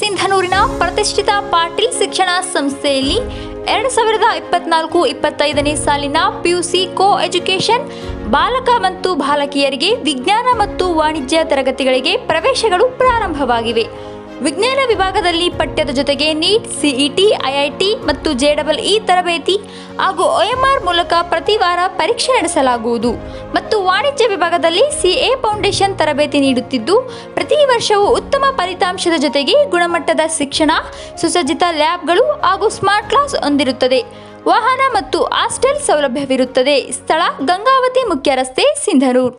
ಸಿಂಧನೂರಿನ ಪ್ರತಿಷ್ಠಿತ ಪಾಟೀಲ್ ಶಿಕ್ಷಣ ಸಂಸ್ಥೆಯಲ್ಲಿ ಎರಡು ಸಾವಿರದ ಇಪ್ಪತ್ನಾಲ್ಕು ಇಪ್ಪತ್ತೈದನೇ ಸಾಲಿನ ಪಿಯುಸಿ ಕೋ ಎಜುಕೇಷನ್ ಬಾಲಕ ಮತ್ತು ಬಾಲಕಿಯರಿಗೆ ವಿಜ್ಞಾನ ಮತ್ತು ವಾಣಿಜ್ಯ ತರಗತಿಗಳಿಗೆ ಪ್ರವೇಶಗಳು ಪ್ರಾರಂಭವಾಗಿವೆ ವಿಜ್ಞಾನ ವಿಭಾಗದಲ್ಲಿ ಪಠ್ಯದ ಜೊತೆಗೆ ನೀಟ್ ಸಿಇಟಿ ಐಐಟಿ e ಮತ್ತು ಡಬಲ್ ಇ e e ತರಬೇತಿ ಹಾಗೂ ಒಎಂಆರ್ ಮೂಲಕ ಪ್ರತಿ ವಾರ ಪರೀಕ್ಷೆ ನಡೆಸಲಾಗುವುದು ಮತ್ತು ವಾಣಿಜ್ಯ ವಿಭಾಗದಲ್ಲಿ ಸಿಎ ಫೌಂಡೇಶನ್ ತರಬೇತಿ ನೀಡುತ್ತಿದ್ದು ಪ್ರತಿ ವರ್ಷವೂ ಉತ್ತಮ ಫಲಿತಾಂಶದ ಜೊತೆಗೆ ಗುಣಮಟ್ಟದ ಶಿಕ್ಷಣ ಸುಸಜ್ಜಿತ ಲ್ಯಾಬ್ಗಳು ಹಾಗೂ ಸ್ಮಾರ್ಟ್ ಕ್ಲಾಸ್ ಹೊಂದಿರುತ್ತದೆ ವಾಹನ ಮತ್ತು ಹಾಸ್ಟೆಲ್ ಸೌಲಭ್ಯವಿರುತ್ತದೆ ಸ್ಥಳ ಗಂಗಾವತಿ ಮುಖ್ಯ ರಸ್ತೆ Sindhanur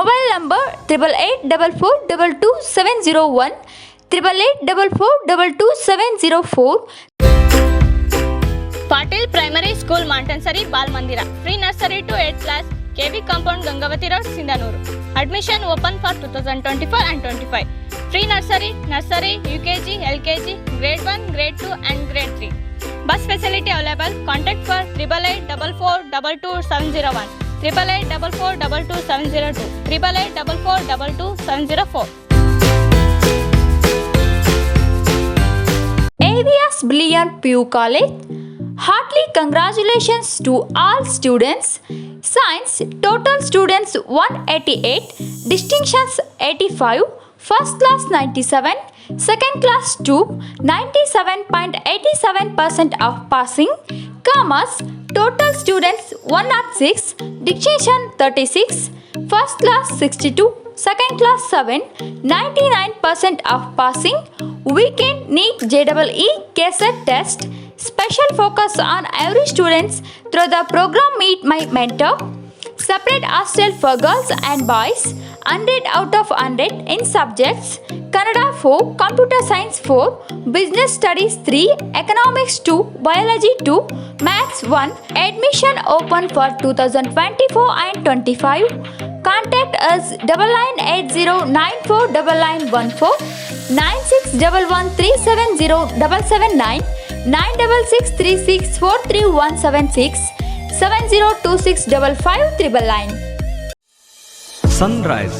mobile number triple eight double four double two seven zero one triple eight double four double two seven zero four Patil primary school Montessori बाल मंदिर free nursery to eight class K B compound Gangavathi road Sindhanur admission open for two thousand twenty four and twenty five free nursery nursery UKG LKG grade one grade two and grade three bus facility available contact for triple eight double four double two seven zero one triple eight double four double two seven zero two triple eight double four double two seven zero four 1 billion brilliant Pew College. Heartily congratulations to all students. Science total students 188, distinctions 85, first class 97, second class 2, 97.87% of passing, commerce Total students 106, dictation 36, first class 62, second class 7, 99% of passing, weekend NEET JEE cassette test, special focus on every students through the program Meet My Mentor, separate hostel for girls and boys, 100 out of 100 in subjects, Kannada 4, Computer Science 4, Business Studies 3, Economics 2, Biology 2, Maths 1. Admission open for 2024 and 25. Contact us double nine eight zero nine four double nine one four nine six double one three seven zero double seven nine nine double six three six four three one seven six seven zero two six double five triple nine. Sunrise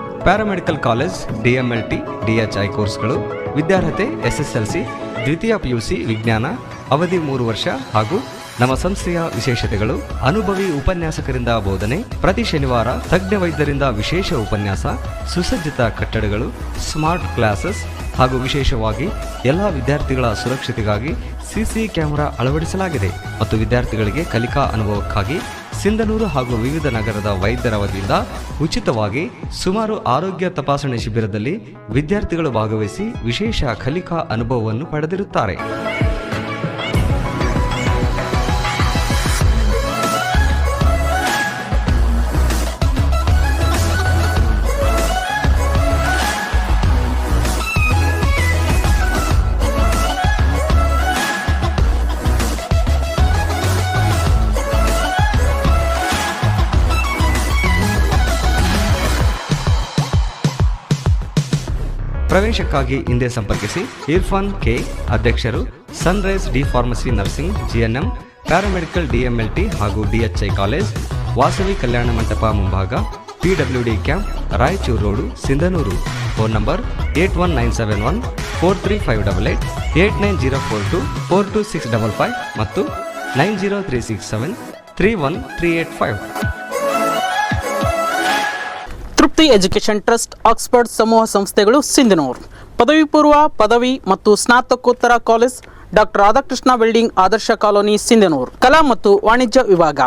paramedical college DML T DHI ಕೋರ್ಸ್ಗಳು ವಿದ್ಯಾರ್ಹತೆ SSLC ದ್ವಿತೀಯ P U C ವಿಜ್ಞಾನ ಅವಧಿ ಮೂರು ವರ್ಷ ಹಾಗೂ ನಮ್ಮ ಸಂಸ್ಥೆಯ ವಿಶೇಷತೆಗಳು ಅನುಭವಿ ಉಪನ್ಯಾಸಕರಿಂದ ಬೋಧನೆ ಪ್ರತಿ ಶನಿವಾರ ತಜ್ಞ ವೈದ್ಯರಿಂದ ವಿಶೇಷ ಉಪನ್ಯಾಸ ಸುಸಜ್ಜಿತ ಕಟ್ಟಡಗಳು ಸ್ಮಾರ್ಟ್ ಕ್ಲಾಸಸ್ ಹಾಗೂ ವಿಶೇಷವಾಗಿ ಎಲ್ಲ ವಿದ್ಯಾರ್ಥಿಗಳ ಸುರಕ್ಷತೆಗಾಗಿ ಸಿಸಿ ಕ್ಯಾಮೆರಾ ಅಳವಡಿಸಲಾಗಿದೆ ಮತ್ತು ವಿದ್ಯಾರ್ಥಿಗಳಿಗೆ ಕಲಿಕಾ ಅನುಭವಕ್ಕಾಗಿ ಸಿಂಧನೂರು ಹಾಗೂ ವಿವಿಧ ನಗರದ ವೈದ್ಯರ ವತಿಯಿಂದ ಉಚಿತವಾಗಿ ಸುಮಾರು ಆರೋಗ್ಯ ತಪಾಸಣೆ ಶಿಬಿರದಲ್ಲಿ ವಿದ್ಯಾರ್ಥಿಗಳು ಭಾಗವಹಿಸಿ ವಿಶೇಷ ಕಲಿಕಾ ಅನುಭವವನ್ನು ಪಡೆದಿರುತ್ತಾರೆ ಪ್ರವೇಶಕ್ಕಾಗಿ ಹಿಂದೆ ಸಂಪರ್ಕಿಸಿ ಇರ್ಫಾನ್ ಕೆ ಅಧ್ಯಕ್ಷರು Sunrise D pharmacy nursing GNM paramedical DMLT ಹಾಗೂ ಡಿಎಚ್ಐ ಕಾಲೇಜ್ ವಾಸವಿ ಕಲ್ಯಾಣ ಮಂಟಪ ಮುಂಭಾಗ PW D camp Raichur road Sindhanur phone number eight one nine seven one four three five double eight eight nine zero four two four two six double five ಮತ್ತು nine zero three six seven three one three eight five Trupti education trust Oxford ಸಮೂಹ ಸಂಸ್ಥೆಗಳು ಸಿಂಧನೂರು ಪದವಿ ಪೂರ್ವ ಪದವಿ ಮತ್ತು ಸ್ನಾತಕೋತ್ತರ college doctor Radhakrishna welding Adarsh colony Sindhanur ಕಲಾ ಮತ್ತು ವಾಣಿಜ್ಯ ವಿಭಾಗ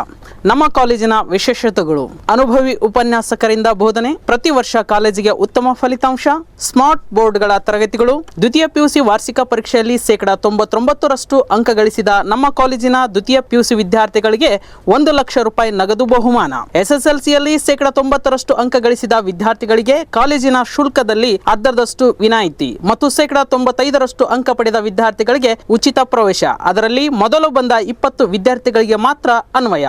ನಮ್ಮ ಕಾಲೇಜಿನ ವಿಶೇಷತೆಗಳು ಅನುಭವಿ ಉಪನ್ಯಾಸಕರಿಂದ ಬೋಧನೆ ಪ್ರತಿ ವರ್ಷ ಕಾಲೇಜಿಗೆ ಉತ್ತಮ ಫಲಿತಾಂಶ ಸ್ಮಾರ್ಟ್ ಬೋರ್ಡ್ಗಳ ತರಗತಿಗಳು ದ್ವಿತೀಯ ಪಿಯುಸಿ ವಾರ್ಷಿಕ ಪರೀಕ್ಷೆಯಲ್ಲಿ ಶೇಕಡಾ ತೊಂಬತ್ತೊಂಬತ್ತರಷ್ಟು ಅಂಕ ಗಳಿಸಿದ ನಮ್ಮ ಕಾಲೇಜಿನ ದ್ವಿತೀಯ ಪಿಯುಸಿ ವಿದ್ಯಾರ್ಥಿಗಳಿಗೆ ಒಂದು ಲಕ್ಷ ರೂಪಾಯಿ ನಗದು ಬಹುಮಾನ ಎಸ್ಎಸ್ಎಲ್ಸಿಯಲ್ಲಿ ಶೇಕಡಾ ತೊಂಬತ್ತರಷ್ಟು ಅಂಕ ಗಳಿಸಿದ ವಿದ್ಯಾರ್ಥಿಗಳಿಗೆ ಕಾಲೇಜಿನ ಶುಲ್ಕದಲ್ಲಿ ಅರ್ಧದಷ್ಟು ವಿನಾಯಿತಿ ಮತ್ತು ಶೇಕಡಾ ತೊಂಬತ್ತೈದರಷ್ಟು ಅಂಕ ಪಡೆದ ವಿದ್ಯಾರ್ಥಿಗಳಿಗೆ ಉಚಿತ ಪ್ರವೇಶ ಅದರಲ್ಲಿ ಮೊದಲು ಬಂದ ಇಪ್ಪತ್ತು ವಿದ್ಯಾರ್ಥಿಗಳಿಗೆ ಮಾತ್ರ ಅನ್ವಯ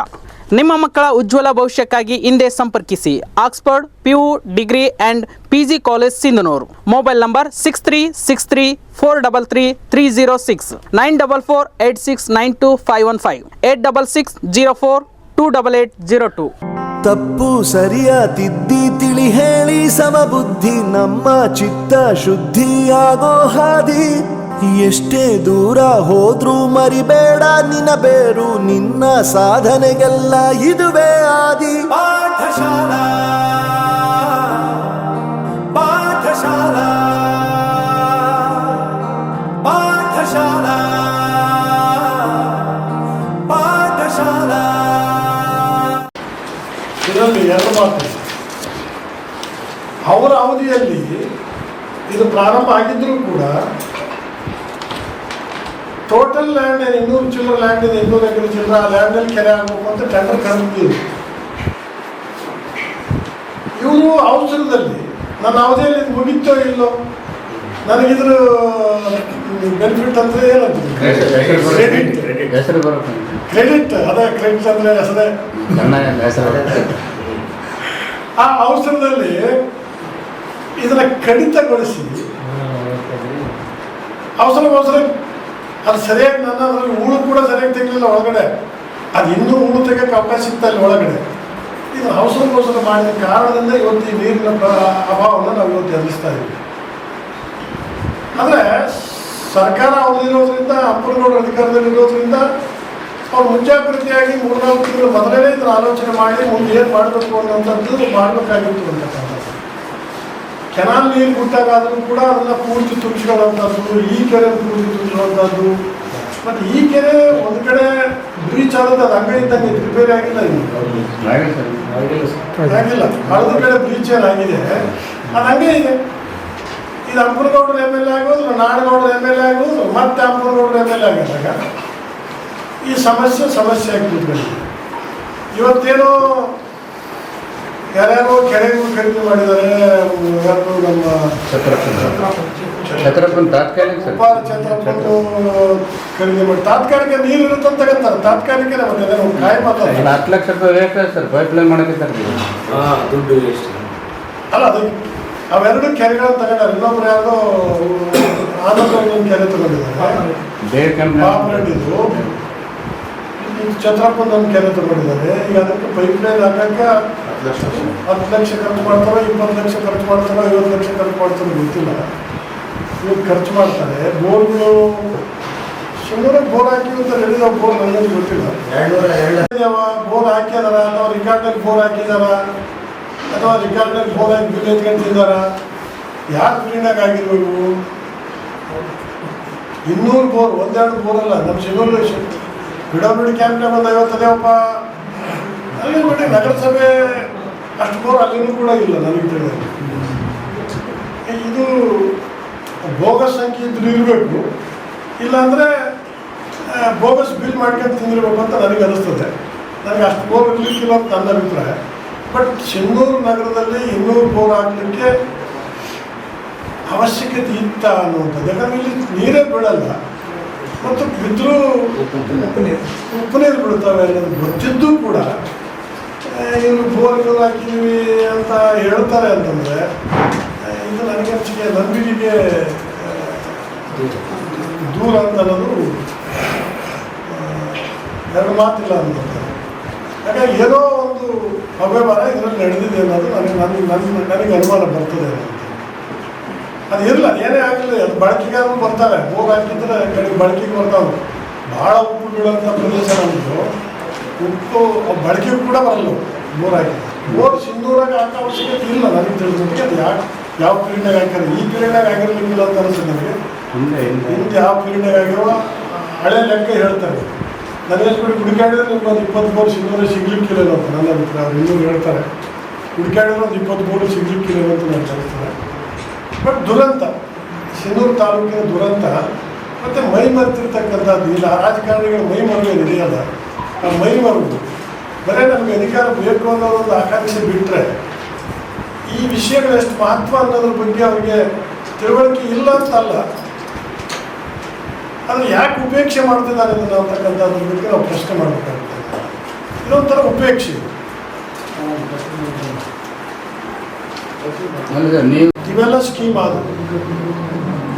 ನಿಮ್ಮ ಮಕ್ಕಳ ಉಜ್ವಲ ಭವಿಷ್ಯಕ್ಕಾಗಿ ಹಿಂದೆ ಸಂಪರ್ಕಿಸಿ Oxford PU degree and P G college Sindhanur mobile number six three six three four double three three zero six nine double four eight six nine two five one five eight double six zero four two double eight zero two ತಪ್ಪು ಸರಿಯ ತಿದ್ದಿ ತಿಳಿ ಹೇಳಿ ಸಮಬುದ್ಧಿ ನಮ್ಮ ಚಿತ್ತ ಶುದ್ಧಿಯಾಗೋ ಹಾದಿ ಎಷ್ಟೇ ದೂರ ಹೋದ್ರೂ ಮರಿಬೇಡ ನಿನ್ನ ಬೇರು ನಿನ್ನ ಸಾಧನೆಗೆಲ್ಲ ಇದುವೇ ಆದಿ ಪಾಠಶಾಲಾ ಪಾಠಶಾಲಾ ಪಾಠಶಾಲಾ ಪಾಠಶಾಲಾ ಇದರಲ್ಲಿ ಅವರ ಅವಧಿಯಲ್ಲಿ ಇದು ಪ್ರಾರಂಭ ಆಗಿದ್ರೂ ಕೂಡ ಟೋಟಲ್ ಲ್ಯಾಂಡ್ ಏನು ಇನ್ನೂರು ಚಿಲ್ಲರ ಲ್ಯಾಂಡ್ ಇದೆ ಇನ್ನೂರು ಎಕರೆ ಚಿಲ್ಲರ ಆ ಲ್ಯಾಂಡಲ್ಲಿ ಕೆರೆ ಆಗಬೇಕು ಅಂತ ಟೆಂಡರ್ ಕರೆದಿದ್ದೀವಿ ಇವರು ಅವಸರದಲ್ಲಿ ನಾನು ಅವಧಿಯಲ್ಲಿ ಇದು ಮುಗೀತೋ ಇಲ್ಲೋ ನನಗಿದ್ರ ಬೆನಿಫಿಟ್ ಅಂದ್ರೆ ಏನಂತ ಕ್ರೆಡಿಟ್ ಕ್ರೆಡಿಟ್ ಅದೇ ಕ್ರೆಡಿಟ್ ಅಂದ್ರೆ ಹೆಸರೇ ಆ ಅವಸರದಲ್ಲಿ ಇದನ್ನ ಕಡಿತಗೊಳಿಸಿ ಅವಸರ ಅವಸರ ಅದು ಸರಿಯಾಗಿ ನನ್ನ ಅದರಲ್ಲಿ ಹೂಳು ಕೂಡ ಸರಿಯಾಗಿ ತೆಗಲಿಲ್ಲ ಒಳಗಡೆ ಅದು ಇನ್ನೂ ಹೂಳು ತೆಗೆ ಅವಕಾಶ ಇಲ್ಲ ಒಳಗಡೆ ಇದು ಅವಸರಗೋಸ್ಕರ ಮಾಡಿದ ಕಾರಣದಿಂದ ಇವತ್ತು ಈ ನೀರಿನ ಅಭಾವವನ್ನು ನಾವು ಇವತ್ತು ಎದುರಿಸ್ತಾ ಇದ್ದೀವಿ ಆದರೆ ಸರ್ಕಾರ ಅವರಿರೋದ್ರಿಂದ ಅಪ್ಪನಗೌಡ ಅಧಿಕಾರದಲ್ಲಿರೋದ್ರಿಂದ ಅವ್ರು ಮುಂಜಾಗ್ರತೆಯಾಗಿ ಮೂರ್ನಾಲ್ಕು ತಿಂಗಳು ಮೊದಲೇ ಇದನ್ನು ಆಲೋಚನೆ ಮಾಡಿ ಮುಂದೆ ಏನು ಮಾಡಬೇಕು ಅನ್ನೋಂಥದ್ದು ಮಾಡಬೇಕಾಗಿತ್ತು ಅಂತಕ್ಕಂಥ ಕೆನಾಲ್ ನೀರು ಗುಟ್ಟಾಗಾದರೂ ಕೂಡ ಅದನ್ನ ಪೂರ್ತಿ ತುಂಬಿಸ್ಕೊಳ್ಳುವಂಥದ್ದು ಈ ಕೆರೆ ಪೂರ್ತಿ ತುಂಬಿಸುವಂಥದ್ದು ಮತ್ತು ಈ ಕೆರೆ ಒಂದು ಕಡೆ ಬ್ರೀಚ್ ಆದದ್ದು ಅದು ಹಂಗೆ ಇದ್ದಂಗೆ ರಿಪೇರಿ ಆಗಿಲ್ಲ ಆಗಿಲ್ಲ ಕಳೆದ ಕಡೆ ಬ್ರೀಚ್ ಏನಾಗಿದೆ ಅದು ಹಂಗೆ ಇದೆ ಇದು ಅಂಪುರಗೌಡರು ಎಮ್ ಎಲ್ ಎ ಆಗೋದು ನಾಡಗೌಡರ ಎಮ್ ಎಲ್ ಎ ಆಗೋದು ಮತ್ತೆ ಅಂಪುರಗೌಡರು ಎಮ್ ಎಲ್ ಎ ಆಗಿದ್ದಾಗ ಈ ಸಮಸ್ಯೆ ಸಮಸ್ಯೆ ಆಗ್ತಿದ್ದೆ ಇವತ್ತೇನೋ ಯಾರ್ಯಾರೋ ಕೆರೆಗೂ ಖರೀದಿ ಮಾಡಿದ್ದಾರೆ ನಮ್ಮ ಛತ್ರಪ್ಪನ ಛತ್ರಪ್ಪನ ತಾತ್ಕಾಲಿಕ ಸರ್ ಉಪಾರ ಖರೀದಿ ಮಾಡಿ ತಾತ್ಕಾಲಿಕ ನೀರು ಇರುತ್ತೆ ಅಂತ ಹೇಳ್ತಾರೆ ತಾತ್ಕಾಲಿಕ ಒಂದು ಹತ್ತು ಲಕ್ಷ ರೂಪಾಯಿ ರೇಟ್ ಸರ್ ಪೈಪ್ ಲೈನ್ ಮಾಡಕ್ಕೆ ಹಾಂ ದುಡ್ಡು ಎಷ್ಟು ಅಲ್ಲ ಅದು ಅವೆರಡು ಕೆರೆಗಳನ್ನು ತಗೊಂಡಾರೆ ಇನ್ನೊಬ್ರು ಯಾರೋ ಆನಂದ ಕೆರೆ ತಗೊಂಡಿದ್ದಾರೆ ಬೇರೆ ಕಂಪ್ನಿ ನನ್ನ ಕೆರೆ ತಗೊಂಡಿದ್ದಾರೆ ಈಗ ಅದಕ್ಕೆ ಪೈಪ್ ಲೈನ್ ಹಾಕಕ್ಕೆ ಹತ್ತು ಲಕ್ಷ ಖರ್ಚು ಮಾಡ್ತಾರೋ ಇಪ್ಪತ್ತು ಲಕ್ಷ ಖರ್ಚು ಮಾಡ್ತಾರೋ ಐವತ್ತು ಲಕ್ಷ ಖರ್ಚು ಮಾಡ್ತಾರೋ ಗೊತ್ತಿಲ್ಲ ಇವ್ರು ಖರ್ಚು ಮಾಡ್ತಾರೆ ಬೋರ್ಗಳು ಸುಮ್ಮನೆ ಬೋರ್ ಅಂತ ಹೇಳಿದ ಬೋರ್ ನನಗೆ ಗೊತ್ತಿಲ್ಲ ಬೋರ್ ಹಾಕಿದಾರ ಅಥವಾ ರಿಕಾರ್ಡಲ್ಲಿ ಬೋರ್ ಹಾಕಿದಾರ ಅಥವಾ ರಿಕಾರ್ಡಲ್ಲಿ ಬೋರ್ ಹಾಕಿ ಬಿಲ್ ಎತ್ಕೊಂತಿದ್ದಾರ ಯಾರು ಕ್ಲೀನಾಗಿ ಆಗಿರ್ಬೇಕು ಇನ್ನೂರು ಬೋರ್ ಒಂದೆರಡು ಬೋರಲ್ಲ ನಮ್ಮ ಶಕ್ತಿ ಬಿಡೋಬಿಡಿ ಕ್ಯಾಂಪ್ಗೆ ಇವತ್ತು ಅದೇ ಅಲ್ಲಿ ಬಿಟ್ಟು ನಗರಸಭೆ ಅಷ್ಟು ಬೋರ್ ಅಲ್ಲಿನೂ ಕೂಡ ಇಲ್ಲ ನನಗೆ ತಿಳಿದಂಗೆ ಇದು ಬೋಗಸ್ ಸಂಖ್ಯೆ ಇದ್ರೂ ಇರಬೇಕು ಇಲ್ಲಾಂದರೆ ಬೋಗಸ್ ಬಿಲ್ ಮಾಡ್ಕೊಂಡು ತಿಂದಿರಬೇಕು ಅಂತ ನನಗೆ ಅನಿಸ್ತದೆ ನನಗೆ ಅಷ್ಟು ಬೋರ್ ಇರಲಿಕ್ಕಿಲ್ಲ ಅಂತ ನನ್ನ ಅಭಿಪ್ರಾಯ ಬಟ್ ಚೆನ್ನೂರು ನಗರದಲ್ಲಿ ಇನ್ನೂರು ಬೋರ್ ಹಾಕಲಿಕ್ಕೆ ಅವಶ್ಯಕತೆ ಇತ್ತ ಅನ್ನುವಂಥದ್ದು ಯಾಕಂದರೆ ಇಲ್ಲಿ ನೀರೇ ಬೀಳಲ್ಲ ಮತ್ತು ಬಿದ್ದರೂ ಉಪ್ಪುನೀರು ಉಪ್ಪುನೀರು ಬಿಡ್ತವೆ ಅನ್ನೋದು ಗೊತ್ತಿದ್ದು ಕೂಡ ಇವರು ಬೋರ್ವೆಲ್ ಹಾಕಿದ್ದೀವಿ ಅಂತ ಹೇಳ್ತಾರೆ ಅಂತಂದರೆ ಇದು ನನಗಂಚಿಗೆ ನಂಬಿಕೆಗೆ ದೂರ ಅಂತ ಅನ್ನೋದು ಎರಡು ಮಾತಿಲ್ಲ ಅಂತಂದರೆ ಯಾಕಂದರೆ ಏನೋ ಒಂದು ಅವ್ಯವಹಾರ ಇದರಲ್ಲಿ ನಡೆದಿದೆ ಅನ್ನೋದು ನನಗೆ ನನಗೆ ನನ್ನ ನನಗೆ ಅನುಮಾನ ಬರ್ತದೆ ಅಂತ ಅದು ಇಲ್ಲ ಏನೇ ಆಗಲಿ ಅದು ಬಳಕೆಗಾರರು ಬರ್ತಾರೆ ಬೋರ್ ಹಾಕಿದ್ರೆ ಬಳಕೆಗೆ ಬರ್ತಾವೆ ಭಾಳ ಉಪ್ಪು ಬೀಳೋಂಥ ಪ್ರದೇಶ ನಮ್ಮದು ಉಪ್ಪು ಬಳಕೆಗೂ ಕೂಡ ಬರಲ್ಲ ಬೋರ್ ಹಾಕಿದ್ರೆ ಬೋರ್ ಸಿಂಧೂರಾಗ ಹಾಕ ಅವಶ್ಯಕತೆ ಇಲ್ಲ ನನಗೆ ತಿಳಿದಕ್ಕೆ ಅದು ಯಾಕೆ ಯಾವ ಪೀರಿಯಡ್ನಾಗ ಹಾಕಿದ್ರೆ ಈ ಪೀರಿಯಡ್ನಾಗ ಆಗಿರಲಿಲ್ಲ ಅಂತ ಅನಿಸ್ತು ನನಗೆ ಹಿಂದೆ ಯಾವ ಪೀರಿಯಡ್ನಾಗ ಆಗಿರುವ ಹಳೆ ಲೆಕ್ಕ ಹೇಳ್ತಾರೆ ನನಗೆ ಕೂಡ ಹುಡುಕಾಡಿದ್ರೆ ನಿಮ್ಗೆ ಒಂದು ಇಪ್ಪತ್ತು ಮೂರು ಸಿಂಧೂರ ಸಿಗ್ಲಿಕ್ಕಿಲ್ಲ ಅಂತ ನನ್ನ ಅಭಿಪ್ರಾಯ ಇನ್ನೂ ಹೇಳ್ತಾರೆ ಹುಡುಕಾಡಿದ್ರೆ ಒಂದು ಇಪ್ಪತ್ತು ಮೂರು ಸಿಗ್ಲಿಕ್ಕಿಲ್ಲ ಅಂತ ನಾನು ಕಲಿಸ್ತಾರೆ ಬಟ್ ದುರಂತ ಶಿನೂರು ತಾಲೂಕಿನ ದುರಂತ ಮತ್ತು ಮೈ ಮರೆತಿರ್ತಕ್ಕಂಥದ್ದು ಇಲ್ಲ ರಾಜಕಾರಣಿಗಳ ಮೈ ಮರೆಯೋದು ಅದ ಆ ಮೈ ಮರುಗು ಬರೀ ನಮಗೆ ಅಧಿಕಾರ ಬೇಕು ಅನ್ನೋ ಒಂದು ಆಕಾಂಕ್ಷೆ ಬಿಟ್ಟರೆ ಈ ವಿಷಯಗಳು ಎಷ್ಟು ಮಹತ್ವ ಅನ್ನೋದ್ರ ಬಗ್ಗೆ ಅವರಿಗೆ ತಿಳುವಳಿಕೆ ಇಲ್ಲ ಅಂತಲ್ಲ ಅದನ್ನು ಯಾಕೆ ಉಪೇಕ್ಷೆ ಮಾಡ್ತಿದ್ದಾರೆ ಅದನ್ನು ಅಂತಕ್ಕಂಥದ್ರ ಬಗ್ಗೆ ನಾವು ಪ್ರಶ್ನೆ ಮಾಡಬೇಕಾಗ್ತದೆ ಇದೊಂಥರ ಉಪೇಕ್ಷೆ ನೀವು ಇವೆಲ್ಲ ಸ್ಕೀಮ್ ಅದು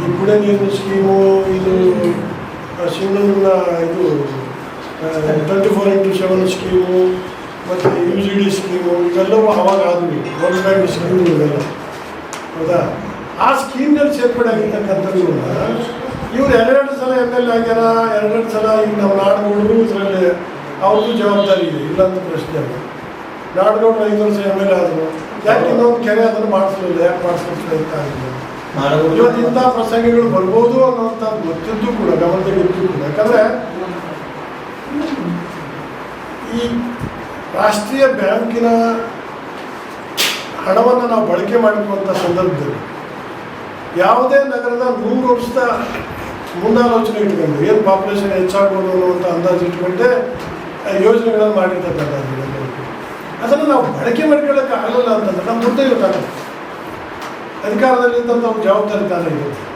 ಈ ಕುಡಿಯ ನೀರಿನ ಸ್ಕೀಮು ಇದು ಶಿವಣ್ಣನ ಇದು twenty four into seven scheme ಮತ್ತು ಯು ಜಿ ಡಿ ಸ್ಕೀಮು ಇವೆಲ್ಲವೂ ಅವಾಗ ಆದ್ವಿ ಗೌರ್ಮೆಂಟ್ ಸ್ಕೀಮು ಇವೆಲ್ಲ ಹೌದಾ ಆ ಸ್ಕೀಮ್ನಲ್ಲಿ ಸೇರ್ಪಡೆ ಆಗಿರ್ತಕ್ಕಂಥದ್ದು ಇವ್ರು ಎರಡೆರಡು ಸಲ ಎಮ್ ಎಲ್ ಎ ಆಗ್ಯಾರ ಎರಡೆರಡು ಸಲ ಈಗ ನಾವು ನಾಡುಗೌಡರು ಇದರಲ್ಲಿ ಅವ್ರದ್ದು ಜವಾಬ್ದಾರಿ ಇದೆ ಇಲ್ಲ ಅಂತ ಪ್ರಶ್ನೆ ಅಲ್ಲ ನಾಡುಗೌಡರು ಐದು ವರ್ಷ ಎಮ್ ಎಲ್ ಎ ಆದರು ಯಾಕೆ ಇನ್ನೊಂದು ಕೆರೆ ಅದನ್ನು ಮಾಡಿಸ್ಲಿಲ್ಲ ಯಾಕೆ ಮಾಡಿಸ್ಲಿಲ್ಲ ಅಂತ ಇವತ್ತು ಇಂಥ ಪ್ರಸಂಗಗಳು ಬರ್ಬೋದು ಅನ್ನುವಂಥ ಗೊತ್ತಿದ್ದು ಕೂಡ ಇದ್ದು ಕೂಡ ಯಾಕಂದ್ರೆ ಈ ರಾಷ್ಟ್ರೀಯ ಬ್ಯಾಂಕಿನ ಹಣವನ್ನು ನಾವು ಬಳಕೆ ಮಾಡಿರುವಂಥ ಸಂದರ್ಭದಲ್ಲಿ ಯಾವುದೇ ನಗರದ ನೂರು ವರ್ಷದ ಮುಂದಾಲೋಚನೆ ಇಟ್ಕೊಂಡು ಏನು ಪಾಪ್ಯುಲೇಷನ್ ಹೆಚ್ಚಾಗ್ಬೋದು ಅನ್ನುವಂಥ ಅಂದಾಜು ಇಟ್ಕೊಂಡೇ ಯೋಜನೆಗಳನ್ನು ಮಾಡಿರ್ತಕ್ಕಂಥದ್ದು ಅದನ್ನು ನಾವು ಬಳಕೆ ಮಾಡ್ಕೊಳ್ಳೋಕೆ ಆಗಲ್ಲ ಅಂತಂದ್ರೆ ನಮ್ಮ ಮುಂದೆ ಅಧಿಕಾರದಲ್ಲಿ ಅಂತ ಒಂದು ಜವಾಬ್ದಾರಿ ತಾನೇ ಇರುತ್ತೆ